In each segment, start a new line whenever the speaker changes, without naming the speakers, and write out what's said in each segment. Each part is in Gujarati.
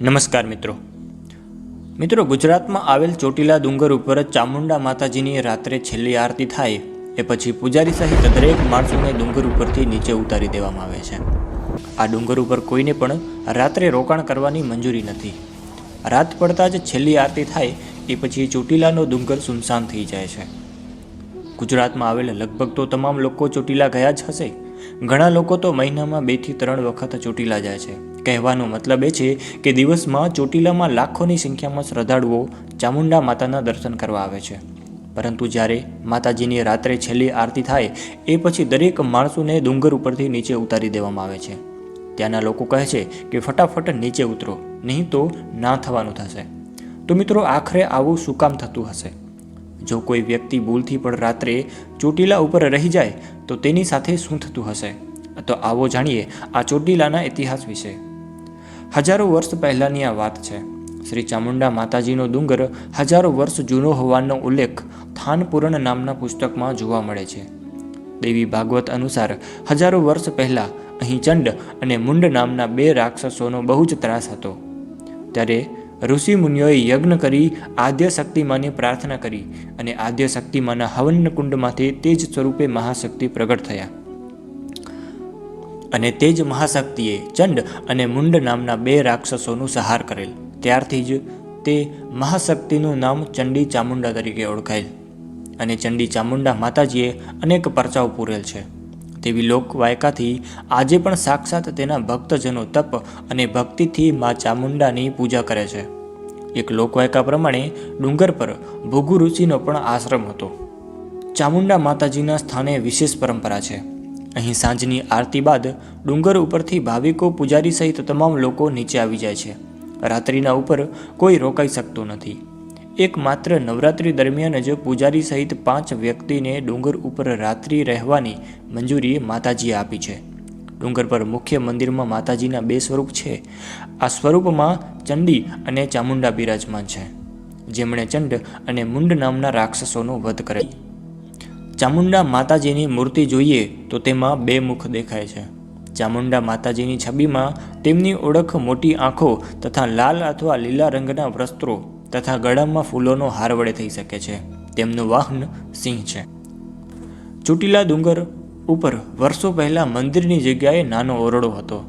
નમસ્કાર મિત્રો. મિત્રો, ગુજરાતમાં આવેલ ચોટીલા ડુંગર ઉપર ચામુંડા માતાજીની રાત્રે છેલ્લી આરતી થાય એ પછી પૂજારી સહિત દરેક માણસોને ડુંગર ઉપરથી નીચે ઉતારી દેવામાં આવે છે. આ ડુંગર ઉપર કોઈને પણ રાત્રે રોકાણ કરવાની મંજૂરી નથી. રાત પડતા જ છેલ્લી આરતી થાય એ પછી ચોટીલાનો ડુંગર સુમસાન થઈ જાય છે. ગુજરાતમાં આવેલ લગભગ તો તમામ લોકો ચોટીલા ગયા જ હશે. ઘણા લોકો તો મહિનામાં બેથી ત્રણ વખત ચોટીલા જાય છે. કહેવાનો મતલબ એ છે કે દિવસમાં ચોટીલામાં લાખોની સંખ્યામાં શ્રદ્ધાળુઓ ચામુંડા માતાના દર્શન કરવા આવે છે. પરંતુ જ્યારે માતાજીની રાત્રે છેલ્લી આરતી થાય, એ પછી દરેક માણસોને ડુંગર ઉપરથી નીચે ઉતારી દેવામાં આવે છે. ત્યાંના લોકો કહે છે કે ફટાફટ નીચે ઉતરો, નહીં તો ના થવાનું થશે. તો મિત્રો, આખરે આવું શું કામ થતું હશે? જો કોઈ વ્યક્તિ ભૂલથી પણ રાત્રે ચોટીલા ઉપર રહી જાય, તો તેની સાથે શું થતું હશે? તો આવો જાણીએ આ ચોટીલાના ઇતિહાસ વિશે. હજારો વર્ષ પહેલાંની આ વાત છે. શ્રી ચામુંડા માતાજીનો ડુંગર હજારો વર્ષ જૂનો હોવાનો ઉલ્લેખ થાનપુરણ નામના પુસ્તકમાં જોવા મળે છે. દેવી ભાગવત અનુસાર હજારો વર્ષ પહેલાં અહીં ચંડ અને મુંડ નામના બે રાક્ષસોનો બહુ જ ત્રાસ હતો. ત્યારે ઋષિ મુનિઓએ યજ્ઞ કરી આદ્ય શક્તિમાની પ્રાર્થના કરી અને આદ્ય શક્તિમાના હવન કુંડમાંથી તે જ સ્વરૂપે મહાશક્તિ પ્રગટ થયા. અને તે જ મહાશક્તિએ ચંડ અને મુંડ નામના બે રાક્ષસોનું સહાર કરેલ. ત્યારથી જ તે મહાશક્તિનું નામ ચંડી ચામુંડા તરીકે ઓળખાયેલ અને ચંડી ચામુંડા માતાજીએ અનેક પરચાઓ પૂરેલ છે. તેવી લોકવાયકાથી આજે પણ સાક્ષાત તેના ભક્તજનો તપ અને ભક્તિથી મા ચામુંડાની પૂજા કરે છે. એક લોકવાયકા પ્રમાણે ડુંગર પર ભૃગુ ઋષિનો પણ આશ્રમ હતો. ચામુંડા માતાજીના સ્થાને વિશેષ પરંપરા છે. અહીં સાંજની આરતી બાદ ડુંગર ઉપરથી ભાવિકો, પૂજારી સહિત તમામ લોકો નીચે આવી જાય છે. રાત્રિના ઉપર કોઈ રોકાઈ શકતું નથી. એકમાત્ર નવરાત્રિ દરમિયાન જ પૂજારી સહિત પાંચ વ્યક્તિને ડુંગર ઉપર રાત્રિ રહેવાની મંજૂરી માતાજીએ આપી છે. ડુંગર પર મુખ્ય મંદિરમાં માતાજીના બે સ્વરૂપ છે. આ સ્વરૂપમાં ચંડી અને ચામુંડા બિરાજમાન છે. જેમણે ચંડ અને મુંડ નામના રાક્ષસોનો વધ કરેલ. ચામુંડા માતાજીની મૂર્તિ જોઈએ તો તેમાં બે મુખ દેખાય છે. ચામુંડા માતાજીની છબીમાં તેમની ઓળખ મોટી આંખો તથા લાલ અથવા લીલા રંગના વસ્ત્રો તથા ગળામાં ફૂલોનો હાર વડે થઈ શકે છે. તેમનું વાહન સિંહ છે. ચોટીલા ડુંગર ઉપર વર્ષો પહેલાં મંદિરની જગ્યાએ નાનો ઓરડો હતો.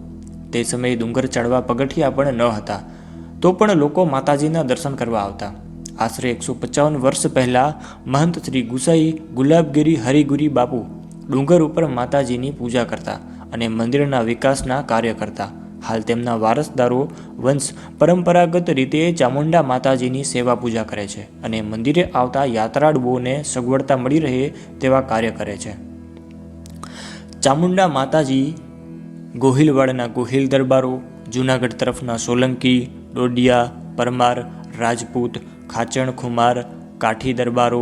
તે સમયે ડુંગર ચડવા પગથિયા પણ ન હતા, તો પણ લોકો માતાજીના દર્શન કરવા આવતા. આશરે એકસો પચાવન વર્ષ પહેલાં મહંત શ્રી ગુસાઈ ગુલાબગીરી હરિગુરી બાપુ ડુંગર ઉપર માતાજીની પૂજા કરતા અને મંદિરના વિકાસના કાર્ય કરતા. હાલ તેમના વારસદારો વંશ પરંપરાગત રીતે ચામુંડા માતાજીની સેવા પૂજા કરે છે અને મંદિરે આવતા યાત્રાળુઓને સગવડતા મળી રહે તેવા કાર્ય કરે છે. ચામુંડા માતાજી ગોહિલવાડના ગોહિલ દરબારો, જૂનાગઢ તરફના સોલંકી, ડોડિયા, પરમાર, રાજપૂત ખાચણ ખુમાર, કાઠી દરબારો,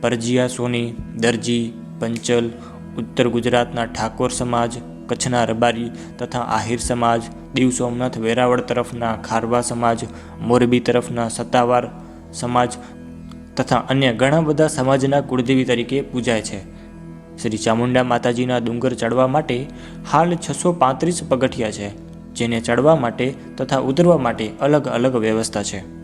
પરજીયા સોની, દરજી, પંચલ, ઉત્તર ગુજરાતના ઠાકોર સમાજ, કચ્છના રબારી તથા આહિર સમાજ, દીવ સોમનાથ વેરાવળ તરફના ખારવા સમાજ, મોરબી તરફના સત્તાવાર સમાજ તથા અન્ય ઘણા બધા સમાજના કુળદેવી તરીકે પૂજાય છે. શ્રી ચામુંડા માતાજીના ડુંગર ચડવા માટે હાલ છસો પાંત્રીસ પગથિયા છે, જેને ચડવા માટે તથા ઉતરવા માટે અલગ અલગ વ્યવસ્થા છે.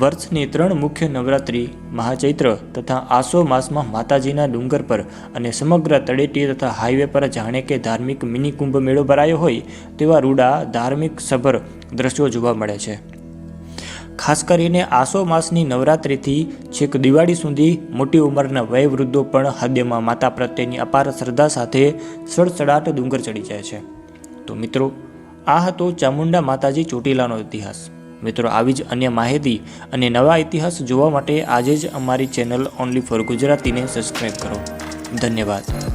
વર્ષની ત્રણ મુખ્ય નવરાત્રિ મહાચૈત્ર તથા આસો માસમાં માતાજીના ડુંગર પર અને સમગ્ર તળેટી તથા હાઈવે પર જાણે કે ધાર્મિક મિની કુંભ મેળો ભરાયો હોય તેવા રૂડા ધાર્મિક સભર દ્રશ્યો જોવા મળે છે. ખાસ કરીને આસો માસની નવરાત્રિથી છેક દિવાળી સુધી મોટી ઉંમરના વયવૃદ્ધો પણ હદ્યમાં માતા પ્રત્યેની અપાર શ્રદ્ધા સાથે સડસડાટ ડુંગર ચડી જાય છે. તો મિત્રો, આ હતો ચામુંડા માતાજી ચોટીલાનો ઇતિહાસ. મિત્રો, આવી જ અન્ય માહિતી અને નવા ઇતિહાસ જોવા માટે આજે જ અમારી ચેનલ ઓનલી ફોર ગુજરાતીને સબસ્ક્રાઈબ કરો. ધન્યવાદ.